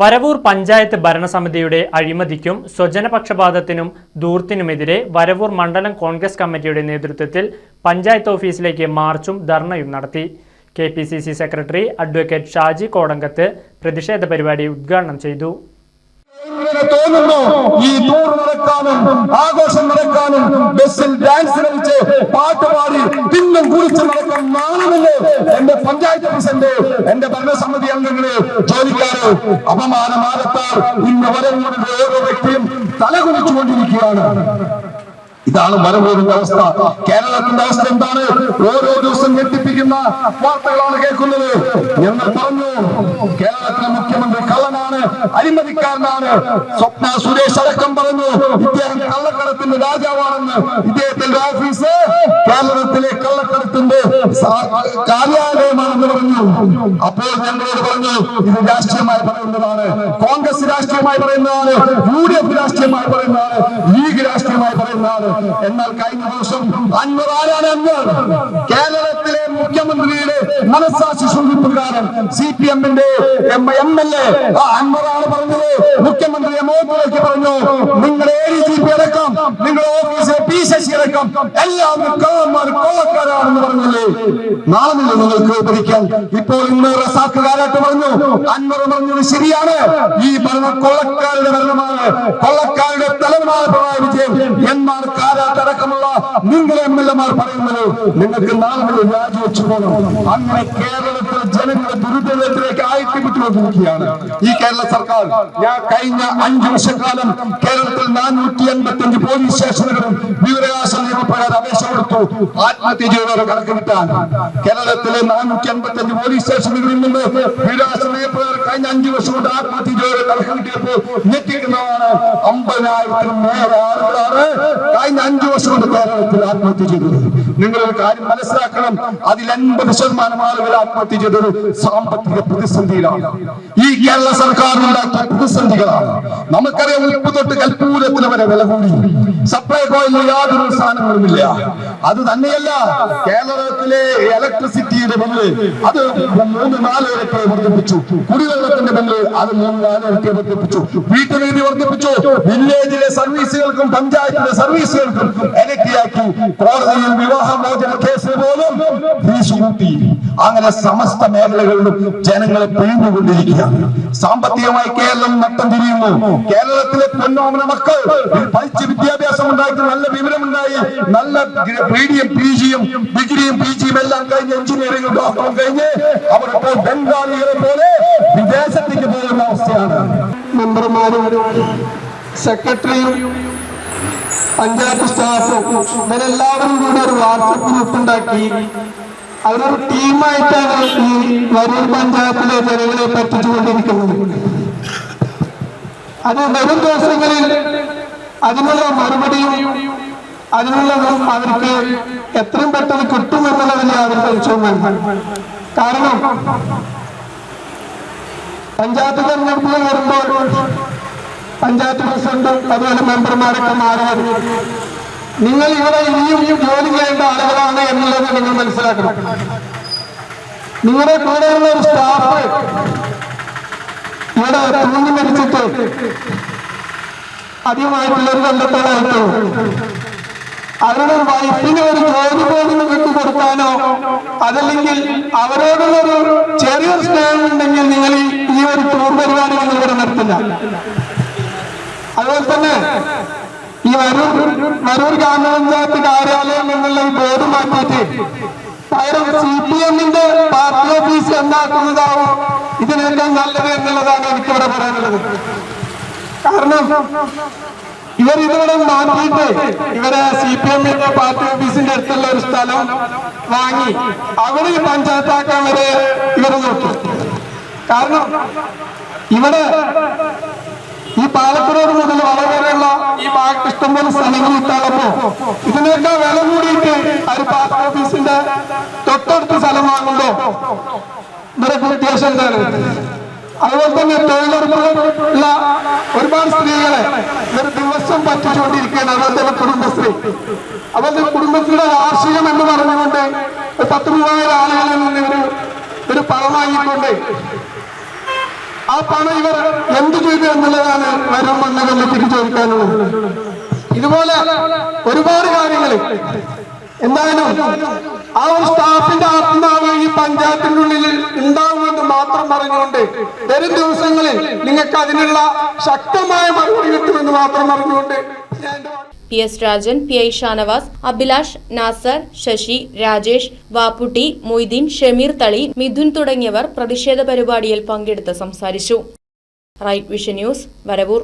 വരവൂർ പഞ്ചായത്ത് ഭരണസമിതിയുടെ അഴിമതിക്കും സ്വജനപക്ഷപാതത്തിനും ദൂർത്തിനുമെതിരെ വരവൂർ മണ്ഡലം കോൺഗ്രസ് കമ്മിറ്റിയുടെ നേതൃത്വത്തിൽ പഞ്ചായത്ത് ഓഫീസിലേക്ക് മാർച്ചും ധർണയും നടത്തി. K secretary advocate Shaji Kodankath പ്രതിഷേധ പരിപാടി ഉദ്ഘാടനം ചെയ്തു. ഈ ആഘോഷം നടക്കാനും ബസ്സിൽ ഡാൻസ് കളിച്ച് പാട്ട് തിന്നും കുറിച്ച് നടക്കാൻ നാളുമില്ലേ എന്റെ പഞ്ചായത്ത് പ്രസിഡന്റ് എന്റെ ഭരണസമിതി അംഗങ്ങൾ ജോലിക്കാര് അപമാനമാനത്താൽ ഇന്ന് വരങ്ങളുടെ ഓരോ വ്യക്തിയും തലകുനിച്ചുകൊണ്ടിരിക്കുകയാണ്. ഇതാണ് മരമൂരിന്റെ അവസ്ഥ. കേരളത്തിന്റെ അവസ്ഥ എന്താണ്? ഓരോ ദിവസം ഞെട്ടിപ്പിക്കുന്ന വാർത്തകളാണ് കേൾക്കുന്നത്. ഞങ്ങൾ പറഞ്ഞു കേരളത്തിലെ മുഖ്യമന്ത്രി കള്ളനാണ് അഴിമതിക്കാരനാണ്. സ്വപ്ന സുരേഷ് അടക്കം പറഞ്ഞു ഇദ്ദേഹം കള്ളക്കടത്തിന്റെ രാജാവാണെന്ന് ഇദ്ദേഹത്തിന്റെ ഓഫീസ് കേരളത്തിലെ കള്ളക്കടത്തിന്റെ കാര്യാലയമാണെന്ന് പറഞ്ഞു. അപ്പോൾ ഞങ്ങളോട് പറഞ്ഞു ഇത് രാഷ്ട്രീയമായി പറയുന്നതാണ്. കോൺഗ്രസ് രാഷ്ട്രീയമായി പറയുന്നതാണ്. യു ഡി എഫ് രാഷ്ട്രീയമായി പറയുന്നതാണ്. ലീഗ് രാഷ്ട്രീയമായി പറയുന്നതാണ്. എന്നാൽ കഴിഞ്ഞ ദിവസം അൻവർ ആരാണ് അൻവർ? കേരളത്തിലെ മുഖ്യമന്ത്രിയുടെ മനസ്സാക്ഷി പ്രകാരം സി പി എമ്മിന്റെ എം എൽ എ ആ അൻവറാണ് പറഞ്ഞത് മുഖ്യമന്ത്രി മോദിയിലേക്ക് പറഞ്ഞു. നിങ്ങൾ എ ഡി ജി പി അടക്കം നിങ്ങൾ ഓഫീസിലെ പി ശശി അടക്കം എല്ലാവരും കള്ളന്മാർ കൊള്ളക്കാരാണെന്ന് പറഞ്ഞില്ലേ? നാളെ നിങ്ങൾക്ക് ഭരിക്കാൻ ഇപ്പോൾ ഇന്ന് റസാഖ് പറഞ്ഞു. അൻവർ പറഞ്ഞത് ശരിയാണ്. ഈ ഭരണ കൊള്ളക്കാരുടെ ഭരണമാണ്. കൊള്ളക്കാരുടെ തലവനായ പിണറായി വിജയൻ. എന്മാർ കാരാട്ടടക്കമുള്ള നിങ്ങളെ എം എൽ എമാർ പറയുന്നത് നിങ്ങൾക്ക് നാളെ മുതൽ രാജിവെച്ചു പോകണം. അങ്ങനെ കേരളത്തിലെ ജനങ്ങളെ ദുരിതത്തിലേക്ക് ആയിട്ടിപ്പിട്ടുകൊണ്ടിരിക്കുകയാണ് ഈ കേരള സർക്കാർ ഞാൻ കഴിഞ്ഞ അഞ്ചു വർഷക്കാലം കേരളത്തിൽ നാനൂറ്റി എൺപത്തി അഞ്ച് പോലീസ് സ്റ്റേഷനുകളും വിവരാവകാശ നിയമപ്രകാരം അപേക്ഷ കൊടുത്തു. ആത്മഹത്യ ചെയ്തവരെ കണക്ക് കേരളത്തിലെ നാനൂറ്റി എൺപത്തി അഞ്ച് പോലീസ് സ്റ്റേഷനുകളിൽ നിന്ന് വിവരാവകാശ നിയമപ്രകാരം കഴിഞ്ഞ അഞ്ചു വർഷം കൊണ്ട് ആത്മഹത്യ ചെയ്തവരെ കണക്ക് കിട്ടിയപ്പോൾ ഞെട്ടിക്കുന്നതാണ്. അമ്പതിനായിരത്തിനും മേലെ ആളുകളാണ്. കഴിഞ്ഞ അഞ്ചു വർഷം കേരളത്തിൽ ആത്മഹത്യ ചെയ്തത്. നിങ്ങൾ ഒരു കാര്യം മനസ്സിലാക്കണം. അതിൽ എൺപത് ശതമാനം ആളുകൾ ആത്മഹത്യ ചെയ്തത് സാമ്പത്തിക പ്രതിസന്ധിയിലാണ്. ഈ കേരള സർക്കാർ ഉണ്ടാക്കിയ പ്രതിസന്ധികളാണ്. നമുക്കറിയാം ഉപ്പ് തൊട്ട് കൽപ്പൂരത്തിന് വരെ വില കൂടി. സപ്ലൈകോയിൽ യാതൊരു സാധനങ്ങളുമില്ല. അത് തന്നെയല്ല കേരളത്തിലെ ഇലക്ട്രിസിറ്റിയുടെ ബില്ല് അത് മൂന്ന് നാല് ഇരട്ടി വർദ്ധിപ്പിച്ചു. കുടിവെള്ളത്തിന്റെ ബില്ല് അത് മൂന്ന് നാല് ഇരട്ടി വർദ്ധിപ്പിച്ചു. വീട്ടുവീതി വർദ്ധിപ്പിച്ചു. വില്ലേജിലെ സർവീസുകൾക്കും പഞ്ചായത്തിലെ സർവീസുകൾക്കും ഇരട്ടിയാക്കി കോടതിയിൽ വിവാഹമോചന കേസ് പോലും ഫീസ് അങ്ങനെ സമസ്ത മേഖലകളിലും ജനങ്ങളെ പിഴിഞ്ഞുകൊണ്ടിരിക്കുകയാണ്. സാമ്പത്തികമായി കേരളം നട്ടം തിരിയുന്നു. കേരളത്തിലെ പൊന്നോമന മക്കൾ പഠിച്ച് വിദ്യാഭ്യാസം ഉണ്ടാക്കി നല്ല വിവരമുണ്ടായി. നല്ല പീഡിയും പി ജിയും ഡിഗ്രിയും പി ജിയും എല്ലാം കഴിഞ്ഞ് എഞ്ചിനീയറിംഗ് ഡോക്ടറും കഴിഞ്ഞ് അവർ ഇപ്പോൾ ബംഗാളികളെ പോലെ വിദേശത്തേക്ക് പോകുന്ന അവസ്ഥയാണ്. മെമ്പർമാരും സെക്രട്ടറിയും പഞ്ചായത്ത് സ്റ്റാഫും ഇവരെല്ലാവരും കൂടി ഒരു വാട്സപ്പ് ഗ്രൂപ്പ് ഉണ്ടാക്കി. അവരൊരു ടീമായിട്ടാണ് ഈ വരൂർ പഞ്ചായത്തിലെ ജനങ്ങളെ പറ്റിച്ചുകൊണ്ടിരിക്കുന്നത്. അത് വരും ദിവസങ്ങളിൽ അതിനുള്ള മറുപടിയും അതിനുള്ള അവർക്ക് എത്രയും പെട്ടെന്ന് കിട്ടുമെന്നുള്ളതിനെ അവർ പരിശോധന കാരണം പഞ്ചായത്ത് തെരഞ്ഞെടുപ്പ് വരുമ്പോൾ പഞ്ചായത്ത് പ്രസിഡന്റ് അതുപോലെ മെമ്പർമാരൊക്കെ മാറി. നിങ്ങൾ ഇവിടെ ഇനിയും ജോലി ചെയ്യേണ്ട ആളുകളാണ് എന്നുള്ളത് നിങ്ങൾ മനസ്സിലാക്കണം. നിങ്ങളുടെ കൂടെയുള്ള ഒരു സ്റ്റാഫ് ഇവിടെ തൂങ്ങി മരിച്ചിട്ട് അധികമായിട്ടുള്ള ഒരു കണ്ടെത്തലായിട്ടുള്ളൂ അവരുടെ വൈഫിന് ഒരു ജോലി പോലും നിങ്ങൾക്ക് കൊടുക്കാനോ അതല്ലെങ്കിൽ അവരോടുള്ളൊരു ചെറിയൊരു സ്നേഹം ഉണ്ടെങ്കിൽ നിങ്ങൾ ഈ ഒരു ടൂർ പരിപാടി നിങ്ങൾ ഇവിടെ നടത്തില്ല. അതുപോലെ തന്നെ ഈ അരൂർ അരൂർ ഗ്രാമപഞ്ചായത്ത് കാര്യാലയം എന്നുള്ള ഈ ബോർഡ് മാറ്റിയിട്ട് സി പി എമ്മിന്റെ പാർട്ടി ഓഫീസ് എന്താക്കുന്നതാവും? ഇതിനേക്കാൾ നല്ലത് എന്നുള്ളതാണ് എനിക്കിവിടെ പറയാനുള്ളത്. കാരണം ഇവർ ഇതിവിടെ മാറ്റിയിട്ട് ഇവരെ സി പി എമ്മിന്റെ പാർട്ടി ഓഫീസിന്റെ അടുത്തുള്ള ഒരു സ്ഥലം വാങ്ങി അവിടെ പഞ്ചായത്താക്കാൻ വരെ ഇവർ നോക്കി. കാരണം ഇവിടെ ഈ പാലത്തിനോട് മുതൽ വളരെയുള്ള ഈ ഭാഗത്ത് ഇഷ്ടംപോലെ സ്ഥലങ്ങൾ ഇട്ടാളപ്പോ ഇതിനേക്കാൾ വില കൂടിയിട്ട് ഒരു പാർട്ടി ഓഫീസിന്റെ തൊട്ടടുത്ത് സ്ഥലം വാങ്ങുമ്പോ ഇവരെ വ്യത്യാസം എന്താണ്? അതുപോലെ തന്നെ തൊഴിലുറപ്പുള്ള ഒരുപാട് സ്ത്രീകളെ ഇവർ ദിവസം പറ്റിച്ചുകൊണ്ടിരിക്കുകയാണ്. അതുപോലെ തന്നെ കുടുംബശ്രീ. അതുപോലെ തന്നെ കുടുംബശ്രീയുടെ വാർഷികം എന്ന് പറഞ്ഞുകൊണ്ട് പത്ത് മൂവായിരം ആളുകളിൽ നിന്ന് ഇവർ ഒരു പണം വാങ്ങിക്കൊണ്ട് ആ പണം ഇവർ എന്ത് ചെയ്തു എന്നുള്ളതാണ് വരും മണ്ണ കമ്മിറ്റിക്ക് ചോദിക്കാനുള്ളത് ഇതുപോലെ ഒരുപാട് കാര്യങ്ങൾ. എന്തായാലും ആ ഒരു സ്റ്റാഫിന്റെ ആത്മാവ് ഈ പഞ്ചായത്തിന്റെ ഉള്ളിൽ ഉണ്ടാവുമെന്ന് മാത്രം പറഞ്ഞുകൊണ്ട് വരും ദിവസങ്ങളിൽ നിങ്ങൾക്ക് അതിനുള്ള ശക്തമായ മറുപടി കിട്ടുമെന്ന് മാത്രം പറഞ്ഞുകൊണ്ട് ഞാൻ P S Rajan P I Shanavas Abhilash Nasar Sasi Rajesh Vapputty Moideen Shameer Thali Midhun തുടങ്ങിയവർ പ്രതിഷേധ പരിപാടിയിൽ പങ്കെടുത്ത് സംസാരിച്ചു. Right vision news Varavoor.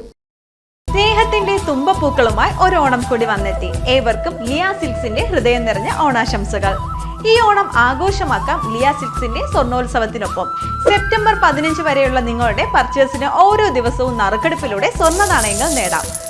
സ്നേഹത്തിന്റെ തുമ്പപ്പൂക്കളുമായി ഒരു ഓണം കൂടി വന്നെത്തി. ഏവർക്കും ലിയ സിൽക്സിന്റെ ഹൃദയം നിറഞ്ഞ ഓണാശംസകൾ. ഈ ഓണം ആഘോഷമാക്കാം ലിയ സിൽക്സിന്റെ സ്വർണോത്സവത്തിനൊപ്പം സെപ്റ്റംബർ പതിനഞ്ച് വരെയുള്ള നിങ്ങളുടെ പർച്ചേസിന് ഓരോ ദിവസവും നറുക്കെടുപ്പിലൂടെ സ്വർണ നാണയങ്ങൾ നേടാം.